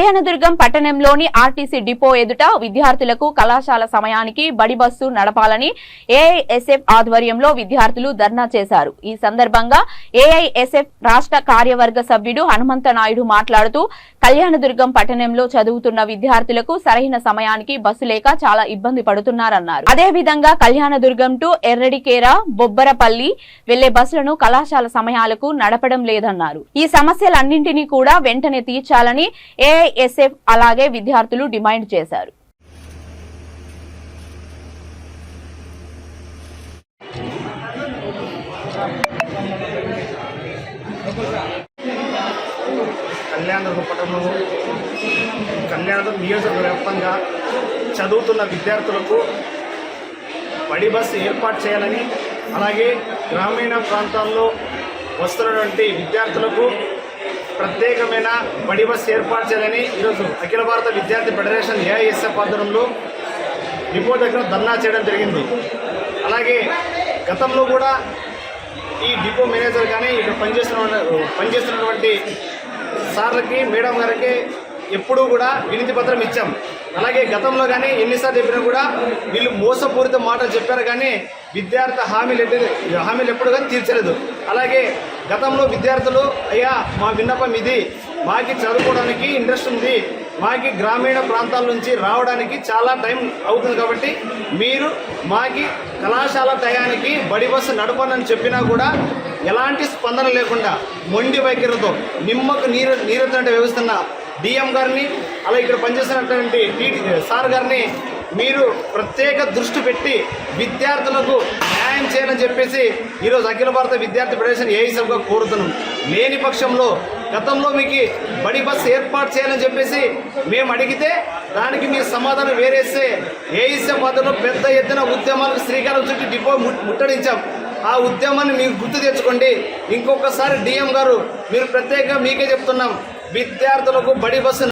కళ్యాణదుర్గం పట్టణంలోని RTC depot ఎదుట విద్యార్థులకు కళాశాల సమయానికి బడి బస్సు నడపాలని ఏఐఎస్ఎఫ్ ఆధ్వర్యంలో విద్యార్థులు ధర్నా చేశారు. ఈ సందర్భంగా ఏఐఎస్ఎఫ్ రాష్ట్ర కార్యవర్గ సభ్యుడు హనుమంత నాయుడు మాట్లాడుతూ కళ్యాణదుర్గం పట్టణంలో చదువుతున్న విద్యార్థులకు సరైన సమయానికి బస్సు లేక చాలా ఇబ్బంది పడుతున్నారన్నారు. అదే విధంగా కళ్యాణదుర్గం టు ఎర్రడికేర బొబ్బరపల్లి వెళ్ళే బస్సులను కళాశాల సమయాలకు నడపడం లేదన్నారు. ఈ సమస్యలన్నింటినీ కూడా వెంటనే తీర్చాలని ఏఐఎస్ఎఫ్ అలాగే విద్యార్థులు డిమాండ్ చేశారు. కళ్యాణ పట్టణంలో కళ్యాణదుర్గ నియోజకవర్గ వ్యాప్తంగా చదువుతున్న విద్యార్థులకు బడి బస్సు ఏర్పాటు చేయాలని అలాగే గ్రామీణ ప్రాంతాల్లో వస్తున్నటువంటి విద్యార్థులకు ప్రత్యేకమైన బడి బస్సు ఏర్పాటు చేయాలని ఈరోజు అఖిల భారత విద్యార్థి ఫెడరేషన్ ఏఐఎస్ఎఫ్ ఆధ్వర్యంలో డిపో దగ్గర ధర్నా చేయడం జరిగింది. అలాగే గతంలో కూడా ఈ డిపో మేనేజర్ కానీ ఇక్కడ పనిచేస్తున్న పనిచేస్తున్నటువంటి సార్లకి మేడం గారికి ఎప్పుడూ కూడా వినతి పత్రం ఇచ్చాం. అలాగే గతంలో కానీ ఎన్నిసార్లు చెప్పినా కూడా వీళ్ళు మోసపూరిత మాటలు చెప్పారు కానీ విద్యార్థి హామీలు హామీలు ఎప్పుడు కానీ తీర్చలేదు. అలాగే గతంలో విద్యార్థులు అయ్యా మా విన్నపం ఇది. మాకి చదువుకోవడానికి ఇంట్రెస్ట్ ఉంది. మాకి గ్రామీణ ప్రాంతాల నుంచి రావడానికి చాలా టైం అవుతుంది కాబట్టి మీరు మాకి కళాశాల టయానికి బడి బస్సు నడపనని చెప్పినా కూడా ఎలాంటి స్పందన లేకుండా మొండి వైఖరితో నిమ్మకు నీరు నీరెత్తినట్టు వ్యవస్థన్న డిఎం గారిని అలా ఇక్కడ పనిచేస్తున్నటువంటి టీడీ సార్ గారిని మీరు ప్రత్యేక దృష్టి పెట్టి విద్యార్థులకు న్యాయం చేయాలని చెప్పేసి ఈరోజు అఖిల భారత విద్యార్థి ఫెడరేషన్ ఏఐసీగా కోరుతున్నాం. లేని పక్షంలో గతంలో మీకు బడి బస్సు ఏర్పాటు చేయాలని చెప్పేసి మేము అడిగితే దానికి మీ సమాధానం వేరేస్తే ఏఐసీ మధ్యలో పెద్ద ఎత్తున ఉద్యమాలకు శ్రీకారం చుట్టి డిపో ముట్టడించాం. ఆ ఉద్యమాన్ని మీరు గుర్తు తెచ్చుకోండి. ఇంకొకసారి డిఎం గారు మీరు ప్రత్యేకంగా మీకే చెప్తున్నాం. విద్యార్థులకు బడి బస్సు